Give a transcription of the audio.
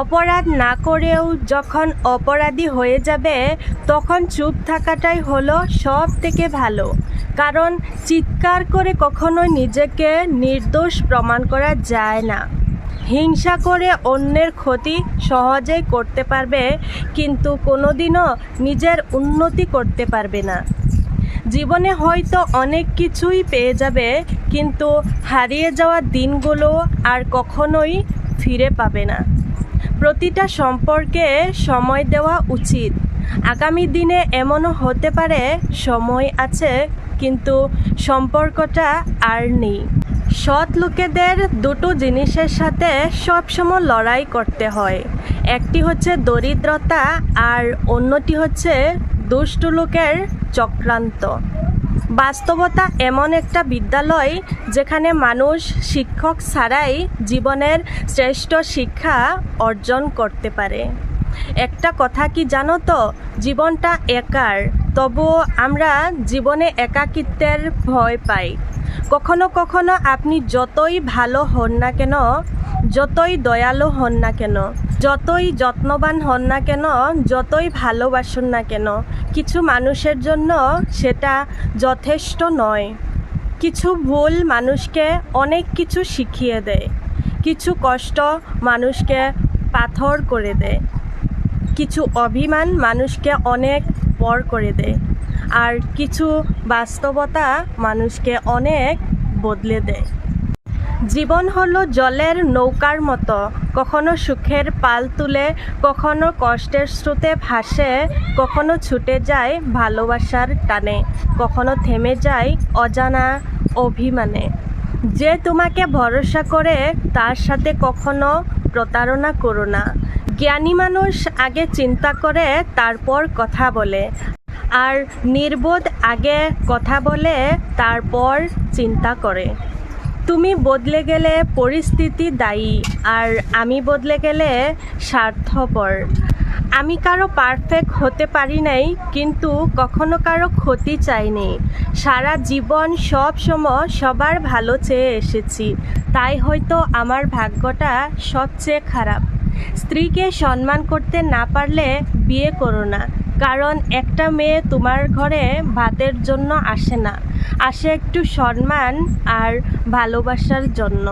অপরাধ না করেও যখন অপরাধী হয়ে যাবে, তখন চুপ থাকাটাই হলো সব থেকে ভালো। কারণ চিৎকার করে কখনোই নিজেকে নির্দোষ প্রমাণ করা যায় না। হিংসা করে অন্যের ক্ষতি সহজেই করতে পারবে, কিন্তু কোনোদিনও নিজের উন্নতি করতে পারবে না। জীবনে হয়তো অনেক কিছুই পেয়ে যাবে, কিন্তু হারিয়ে যাওয়া দিনগুলো আর কখনোই ফিরে পাবে না। প্রতিটা সম্পর্কে সময় দেওয়া উচিত। আগামী দিনে এমনও হতে পারে, সময় আছে, কিন্তু সম্পর্কটা আর নেই। সৎ লোকেদের দুটো জিনিসের সাথে সবসময় লড়াই করতে হয়। একটি হচ্ছে দরিদ্রতা আর অন্যটি হচ্ছে দুষ্টু লোকের চক্রান্ত। বাস্তবতা এমন একটা বিদ্যালয় যেখানে মানুষ শিক্ষক ছাড়াই জীবনের শ্রেষ্ঠ শিক্ষা অর্জন করতে পারে। একটা কথা কি জানো তো? জীবনটা একার, তবুও আমরা জীবনে একাকিত্বের ভয় পাই। কখনো কখনো আপনি যতই ভালো হন না কেন যতই দয়ালু হন না কেন, যতই যত্নবান হন না কেন, যতই ভালোবাসুন না কেন, কিছু মানুষের জন্য সেটা যথেষ্ট নয়। কিছু ভুল মানুষকে অনেক কিছু শিখিয়ে দেয়। কিছু কষ্ট মানুষকে পাথর করে দেয়। কিছু অভিমান মানুষকে অনেক পর করে দেয়। আর কিছু বাস্তবতা মানুষকে অনেক বদলে দেয়। জীবন হলো জলের নৌকার মতো। কখনো সুখের পাল তুলে, কখনো কষ্টের স্রোতে ভাসে, কখনো ছুটে যায় ভালোবাসার টানে, কখনো থেমে যায় অজানা অভিমানে। যে তোমাকে ভরসা করে তার সাথে কখনো প্রতারণা করো না। জ্ঞানী মানুষ আগে চিন্তা করে তারপর কথা বলে। আর নির্বোধ আগে কথা বলে তারপর চিন্তা করে তুমি বদলে গেলে পরিস্থিতি দায়ী, আর আমি বদলে গেলে স্বার্থপর। আমি কারও পারফেক্ট হতে পারি নাই, কিন্তু কখনো কারও ক্ষতি চাইনি। সারা জীবন সব সময় সবার ভালো চেয়ে এসেছি, তাই হয়তো আমার ভাগ্যটা সবচেয়ে খারাপ। স্ত্রীকে সম্মান করতে না পারলে বিয়ে করো না, কারণ একটা মেয়ে তোমার ঘরে ভাতের জন্য আসে না। আসে একটু সম্মান আর ভালোবাসার জন্য।